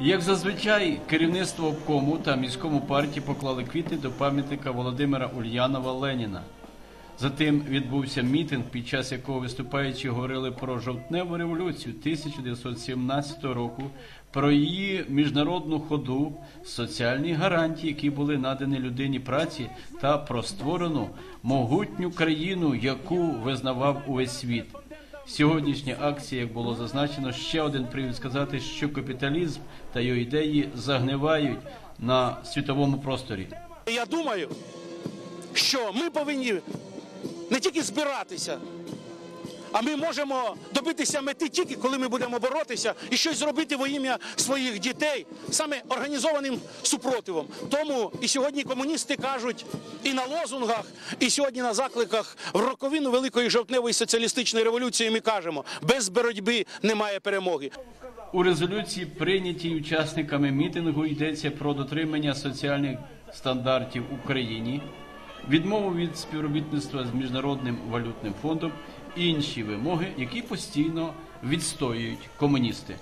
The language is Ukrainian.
Як зазвичай, керівництво обкому та міському партії поклали квіти до пам'ятника Володимира Ульянова Леніна. Затим відбувся мітинг, під час якого виступаючі говорили про жовтневу революцію 1917 року, про її міжнародну ходу, соціальні гарантії, які були надані людині праці, та про створену могутню країну, яку визнавав увесь світ. Сьогоднішня акція, як було зазначено, ще один привід сказати, що капіталізм та його ідеї загнивають на світовому просторі. Я думаю, що ми повинні не тільки збиратися, а ми можемо добитися мети тільки, коли ми будемо боротися і щось зробити во ім'я своїх дітей саме організованим супротивом. Тому і сьогодні комуністи кажуть і на лозунгах, і сьогодні на закликах в роковину великої жовтневої соціалістичної революції ми кажемо: без боротьби немає перемоги. У резолюції, прийнятій учасниками мітингу, йдеться про дотримання соціальних стандартів в Україні, відмову від співробітництва з міжнародним валютним фондом, інші вимоги, які постійно відстоюють комуністи.